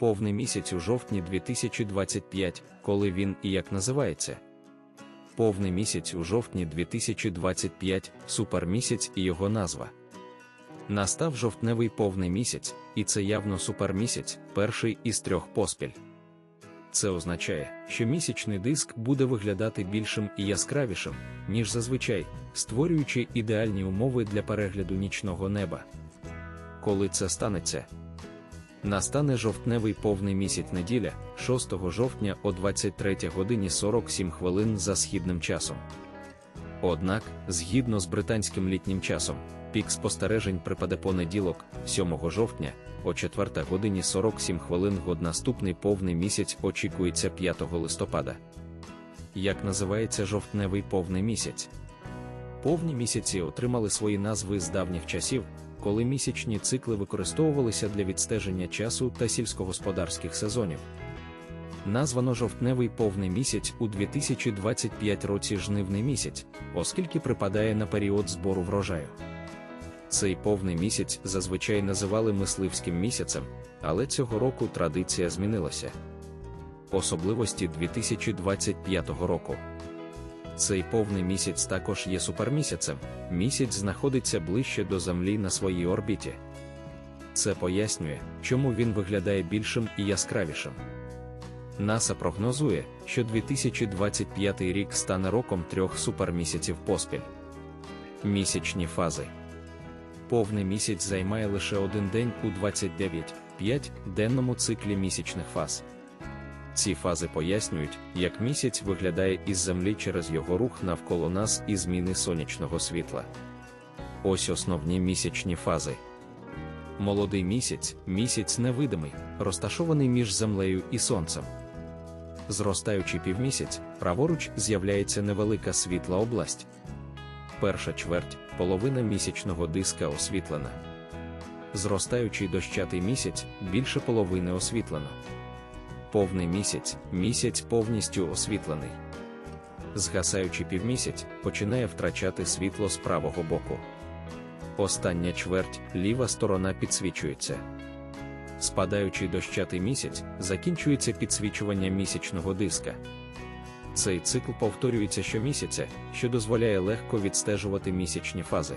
повний місяць у жовтні 2025, коли він і як називається. Повний місяць у жовтні 2025, супермісяць і його назва. Настав жовтневий повний місяць, і це явно супермісяць, перший із трьох поспіль. Це означає, що місячний диск буде виглядати більшим і яскравішим, ніж зазвичай, створюючи ідеальні умови для перегляду нічного неба. Коли це станеться, настане жовтневий повний місяць неділя, 6 жовтня о 23 годині 47 хвилин за східним часом. Однак, згідно з британським літнім часом, пік спостережень припаде понеділок, 7 жовтня, о 4 годині 47 хвилин год наступний повний місяць очікується 5 листопада. Як називається жовтневий повний місяць? Повні місяці отримали свої назви з давніх часів, коли місячні цикли використовувалися для відстеження часу та сільськогосподарських сезонів. Названо жовтневий повний місяць у 2025 році жнивний місяць, оскільки припадає на період збору врожаю. Цей повний місяць зазвичай називали мисливським місяцем, але цього року традиція змінилася. Особливості 2025 року. Цей повний місяць також є супермісяцем, місяць знаходиться ближче до Землі на своїй орбіті. Це пояснює, чому він виглядає більшим і яскравішим. НАСА прогнозує, що 2025 рік стане роком трьох супермісяців поспіль. Місячні фази. Повний місяць займає лише один день у 29-5 денному циклі місячних фаз. Ці фази пояснюють, як місяць виглядає із Землі через його рух навколо нас і зміни сонячного світла. Ось основні місячні фази. Молодий місяць місяць невидимий, розташований між Землею і Сонцем. Зростаючий півмісяць, праворуч з'являється невелика світла область. Перша чверть, половина місячного диска освітлена. Зростаючий дощатий місяць більше половини освітлено. Повний місяць місяць повністю освітлений. Згасаючий півмісяць починає втрачати світло з правого боку. Остання чверть, ліва сторона підсвічується. Спадаючий дощатий місяць закінчується підсвічування місячного диска. Цей цикл повторюється щомісяця, що дозволяє легко відстежувати місячні фази.